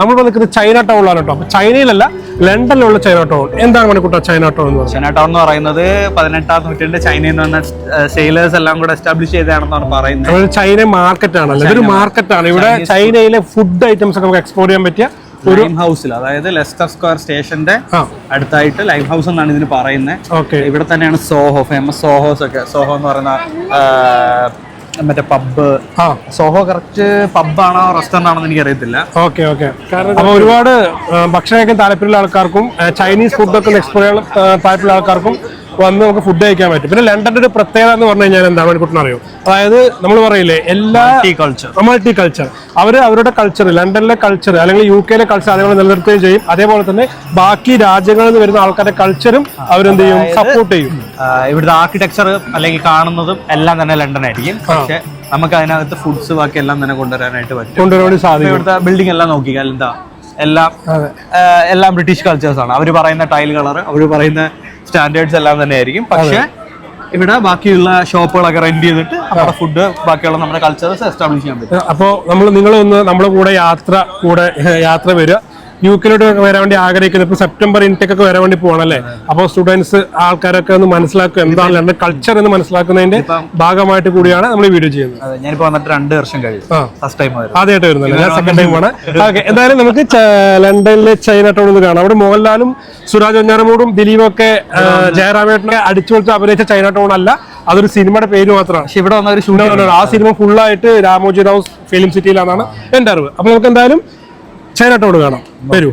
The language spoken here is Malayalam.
നമ്മളിപ്പോൾ നിൽക്കുന്നത് ചൈന ടൗണിലാണ് കേട്ടോ. ചൈനയിലല്ല ലണ്ടനിലുള്ള ചൈന ടൗൺ എന്താണ് മണിക്കൂട്ട ചൈന ടൗൺ എന്ന് പറയുന്നത്? ചൈന ടൗൺ എന്ന് പറയുന്നത് പതിനെട്ടാം നൂറ്റാണ്ട് ചൈനയിൽ നിന്ന് വന്ന സെയിലേഴ്സ് എല്ലാം കൂടെ എസ്റ്റാബ്ലിഷ് ചെയ്തതാണെന്നാണ് പറയുന്നത്. ചൈന മാർക്കറ്റ് ആണല്ലോ ഇതൊരു ആണ്. ഇവിടെ ചൈനയിലെ ഫുഡ് ഐറ്റംസ് ഒക്കെ നമുക്ക് എക്സ്പ്ലോർ ചെയ്യാൻ പറ്റിയ ഒരു ലൈം ഹൗസിൽ അതായത് ലെസ്റ്റർ സ്ക്വയർ സ്റ്റേഷന്റെ അടുത്തായിട്ട് ലൈം ഹൗസ് എന്നാണ് ഇതിന് പറയുന്നത്. ഇവിടെ തന്നെയാണ് സോഹോ ഫേമസ് സോഹോസ് ഒക്കെ. സോഹോ എന്ന് പറയുന്ന മറ്റേ പബ്ബ് ആ. സോഹോ കറക്റ്റ് പബ്ബാണോ റെസ്റ്റോറന്റ് ആണോ എനിക്ക് അറിയത്തില്ല ഓക്കെ ഓക്കെ. അപ്പൊ ഒരുപാട് ഭക്ഷണം കഴിക്കാൻ താല്പര്യമുള്ള ആൾക്കാർക്കും ചൈനീസ് ഫുഡൊക്കെ എക്സ്പ്ലോർ താല്പര്യമുള്ള ആൾക്കാർക്കും വന്ന് നമുക്ക് ഫുഡ് കഴിക്കാൻ പറ്റും. പിന്നെ ലണ്ടന്റെ ഒരു പ്രത്യേകത എന്ന് പറഞ്ഞു കഴിഞ്ഞാൽ എന്താണ് മണിക്കൂട്ടിന് അറിയോ? അതായത് നമ്മൾ പറയില്ലേ എല്ലാ കൾച്ചർ മൾട്ടി കൾച്ചർ അവർ അവരുടെ കൾച്ചർ ലണ്ടനിലെ കൾച്ചർ അല്ലെങ്കിൽ യു കെയിലെ കൾച്ചർ അതേപോലെ നിലനിർത്തുകയും ചെയ്യും. അതേപോലെ തന്നെ ബാക്കി രാജ്യങ്ങളിൽ നിന്ന് വരുന്ന ആൾക്കാരുടെ കൾച്ചറും അവരെന്ത് ചെയ്യും? സപ്പോർട്ട് ചെയ്യും. ഇവിടുത്തെ ആർക്കിടെക്ചർ അല്ലെങ്കിൽ കാണുന്നതും എല്ലാം തന്നെ ലണ്ടൻ ആയിരിക്കും പക്ഷെ നമുക്ക് അതിനകത്ത് ഫുഡ്സ് ബാക്കി എല്ലാം തന്നെ കൊണ്ടുവരാനായിട്ട് പറ്റും. കൊണ്ടുവരാൻ സാധിക്കും. ഇവിടുത്തെ ബിൽഡിംഗ് എല്ലാം നോക്കിയാൽ എന്താ എല്ലാം എല്ലാം ബ്രിട്ടീഷ് കൾച്ചേഴ്സ് ആണ്. അവർ പറയുന്ന ടൈൽ കളർ അവർ പറയുന്ന സ്റ്റാൻഡേർഡ്സ് എല്ലാം തന്നെ ആയിരിക്കും. പക്ഷേ ഇവിടെ ബാക്കിയുള്ള ഷോപ്പുകളൊക്കെ റെന്റ് ചെയ്തിട്ട് നമ്മുടെ ഫുഡ് ബാക്കിയുള്ള നമ്മുടെ കൾച്ചേഴ്സ് എസ്റ്റാബ്ലിഷ് ചെയ്യാൻ പറ്റും. അപ്പോൾ നമ്മൾ നിങ്ങളൊന്ന് നമ്മുടെ കൂടെ യാത്ര കൂടെ യാത്ര വരിക. യു കെയിലോട്ട് വരാൻ വേണ്ടി ആഗ്രഹിക്കുന്നത് ഇപ്പൊ സെപ്റ്റംബർ ഇൻടേക്ക് ഒക്കെ വരാൻ വേണ്ടി പോകണല്ലേ അപ്പോൾ സ്റ്റുഡൻസ് ആൾക്കാരൊക്കെ ഒന്ന് മനസ്സിലാക്കുക എന്താണ് ലണ്ടൻ കൾച്ചർ എന്ന് മനസ്സിലാക്കുന്നതിന്റെ ഭാഗമായിട്ട് കൂടിയാണ് നമ്മൾ ഈ വീഡിയോ ചെയ്യുന്നത്. ഞാനിപ്പോ വന്നിട്ട് രണ്ട് വർഷം കഴിഞ്ഞു. ഫസ്റ്റ് ടൈം ആദ്യമായിട്ട് വരുന്നല്ലേ? ഞാൻ സെക്കൻഡ് ടൈം ആണ്. ഓക്കെ എന്തായാലും നമുക്ക് ലണ്ടനിലെ ചൈന ടൗൺ ഒന്ന് കാണാം. അവിടെ മോഹൻലാലും സുരാജ് ഒഞ്ഞാറമൂടും ദിലീപും ഒക്കെ ജയറാമേട്ടനെ അടിച്ചു കൊടുത്ത് അഭിനയിച്ച ചൈന ടൗൺ അല്ല. അതൊരു സിനിമയുടെ പേര് മാത്രമാണ്. പക്ഷെ ഇവിടെ വന്ന ഒരു ആ സിനിമ ഫുള്ളായിട്ട് രാമോജി റാവു ഫിലിം സിറ്റിയിലാണെന്നാണ് എന്റെ അറിവ്. അപ്പൊ നമുക്ക് എന്തായാലും ടൗൺ കാണാം. വരൂ.